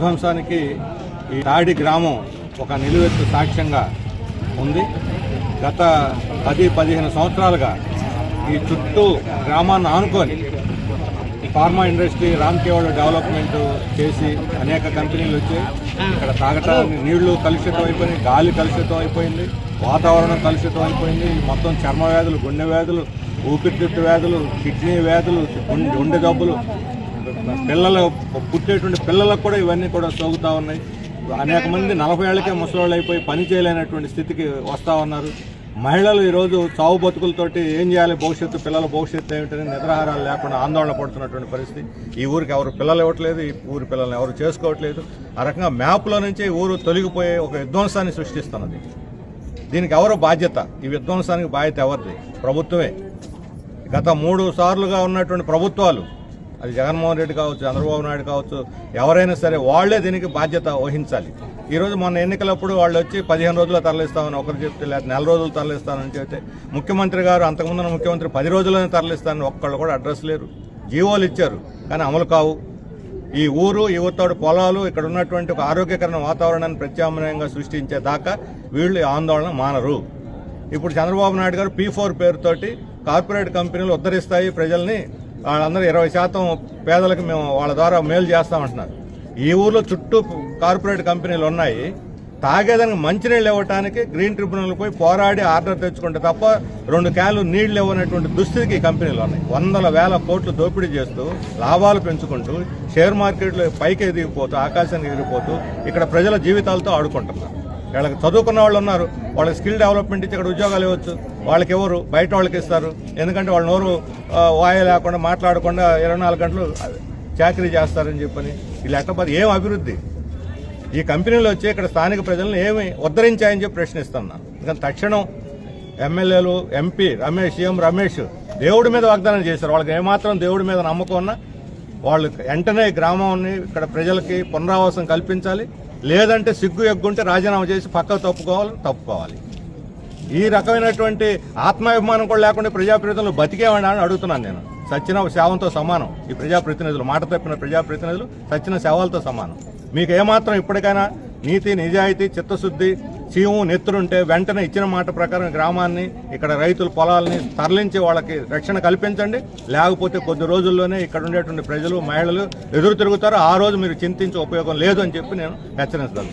విధ్వంసానికి ఈ తాడి గ్రామం ఒక నిలువెత్తు సాక్ష్యంగా ఉంది. గత పది పదిహేను సంవత్సరాలుగా ఈ చుట్టూ గ్రామాన్ని ఆనుకొని ఫార్మా ఇండస్ట్రీ రామ్కేవాడ డెవలప్మెంట్ చేసి అనేక కంపెనీలు వచ్చాయి. ఇక్కడ తాగటానికి నీళ్ళు కలుషితం అయిపోయినాయి గాలి కలుషితం అయిపోయింది వాతావరణం కలుషితం అయిపోయింది. మొత్తం చర్మ వ్యాధులు గుండె వ్యాధులు ఊపిరితిత్తు వ్యాధులు కిడ్నీ వ్యాధులు గుండె గుండె జబ్బులు పిల్లలు పుట్టేటువంటి పిల్లలకు కూడా ఇవన్నీ కూడా సోకుతా ఉన్నాయి. అనేక మంది నలభై ఏళ్ళకే ముసలోళ్ళు అయిపోయి పని చేయలేనటువంటి స్థితికి వస్తూ ఉన్నారు. మహిళలు ఈరోజు చావు బతుకులతోటి ఏం చేయాలి భవిష్యత్తు పిల్లల భవిష్యత్తు ఏమిటని నిద్రాహారాలు లేకుండా ఆందోళన పడుతున్నటువంటి పరిస్థితి. ఈ ఊరికి ఎవరు పిల్లలు ఇవ్వట్లేదు ఈ ఊరి పిల్లల్ని ఎవరు చేసుకోవట్లేదు. ఆ రకంగా మ్యాప్లో నుంచి ఊరు తొలగిపోయే ఒక విధ్వంసాన్ని సృష్టిస్తున్నది. దీనికి ఎవరు బాధ్యత? ఈ విధ్వంసానికి బాధ్యత ఎవరిది? ప్రభుత్వమే. గత మూడు సార్లుగా ఉన్నటువంటి ప్రభుత్వాలు అది జగన్మోహన్ రెడ్డి కావచ్చు చంద్రబాబు నాయుడు కావచ్చు ఎవరైనా సరే వాళ్ళే దీనికి బాధ్యత వహించాలి. ఈరోజు మొన్న ఎన్నికలప్పుడు వాళ్ళు వచ్చి పదిహేను రోజుల్లో తరలిస్తామని ఒకరు చెప్తే లేదా నెల రోజులు తరలిస్తానని చెప్తే ముఖ్యమంత్రి గారు అంతకుముందున్న ముఖ్యమంత్రి పది రోజుల్లోనే తరలిస్తానని ఒక్కళ్ళు కూడా అడ్రస్ లేరు. జీవోలు ఇచ్చారు కానీ అమలు కావు. ఈ ఊరు యువతోడు పొలాలు ఇక్కడ ఉన్నటువంటి ఒక ఆరోగ్యకరమైన వాతావరణాన్ని ప్రత్యామ్నాయంగా సృష్టించే దాకా వీళ్ళు ఈ ఆందోళన మానరు. ఇప్పుడు చంద్రబాబు నాయుడు గారు పీ ఫోర్ పేరుతోటి కార్పొరేట్ కంపెనీలు ఉద్ధరిస్తాయి ప్రజల్ని. వాళ్ళందరూ ఇరవై శాతం పేదలకు మేము వాళ్ళ ద్వారా మేలు చేస్తామంటున్నారు. ఈ ఊర్లో చుట్టూ కార్పొరేట్ కంపెనీలు ఉన్నాయి. తాగేదానికి మంచినీళ్ళు ఇవ్వటానికి గ్రీన్ ట్రిబ్యునల్ పోయి పోరాడి ఆర్డర్ తెచ్చుకుంటే తప్ప రెండు క్యాన్లు నీళ్ళు ఇవ్వనటువంటి దుస్థితికి ఈ కంపెనీలు ఉన్నాయి. వందల వేల కోట్లు దోపిడీ చేస్తూ లాభాలు పెంచుకుంటూ షేర్ మార్కెట్లో పైకి ఎదిగిపోతూ ఆకాశానికి ఎదిగిపోతూ ఇక్కడ ప్రజల జీవితాలతో ఆడుకుంటున్నారు. వీళ్ళకి చదువుకున్న వాళ్ళు ఉన్నారు. వాళ్ళకి స్కిల్ డెవలప్మెంట్ ఇచ్చి ఇక్కడ ఉద్యోగాలు ఇవ్వచ్చు. వాళ్ళకి ఎవరు? బయట వాళ్ళకి ఇస్తారు. ఎందుకంటే వాళ్ళ నోరు ఆ, లేకుండా మాట్లాడకుండా ఇరవై నాలుగు గంటలు చాకరీ చేస్తారని చెప్పని. ఈ లేకపోతే ఏం అభివృద్ధి? ఈ కంపెనీలు వచ్చి ఇక్కడ స్థానిక ప్రజలను ఏమి ఉద్ధరించాయని చెప్పి ప్రశ్నిస్తున్నాను ఎందుకంటే తక్షణం ఎమ్మెల్యేలు ఎంపీ రమేష్ సీఎం రమేష్ దేవుడి మీద వాగ్దానం చేశారు. వాళ్ళకి ఏమాత్రం దేవుడి మీద నమ్మకం ఉన్నా వాళ్ళు వెంటనే గ్రామాన్ని ఇక్కడ ప్రజలకి పునరావాసం కల్పించాలి. లేదంటే సిగ్గు ఎగ్గుంటే రాజీనామా చేసి పక్కకు తప్పుకోవాలి తప్పుకోవాలి. ఈ రకమైనటువంటి ఆత్మాభిమానం కూడా లేకుండా ప్రజాప్రతినిధులు బతికేవాడి అని అడుగుతున్నాను నేను. సచ్చిన సేవంతో సమానం. ఈ ప్రజాప్రతినిధులు మాట తప్పిన ప్రజాప్రతినిధులు సచ్చిన సేవలతో సమానం. మీకు ఏమాత్రం ఇప్పటికైనా నీతి నిజాయితీ చిత్తశుద్ధి చీము నెత్తురుంటే వెంటనే ఇచ్చిన మాట ప్రకారం గ్రామాన్ని ఇక్కడ రైతుల పొలాల్ని తరలించి వాళ్ళకి రక్షణ కల్పించండి. లేకపోతే కొద్ది రోజుల్లోనే ఇక్కడ ఉండేటువంటి ప్రజలు మహిళలు ఎదురు తిరుగుతారు. ఆ రోజు మీరు చింతించే ఉపయోగం లేదు అని చెప్పి నేను హెచ్చరిస్తాను.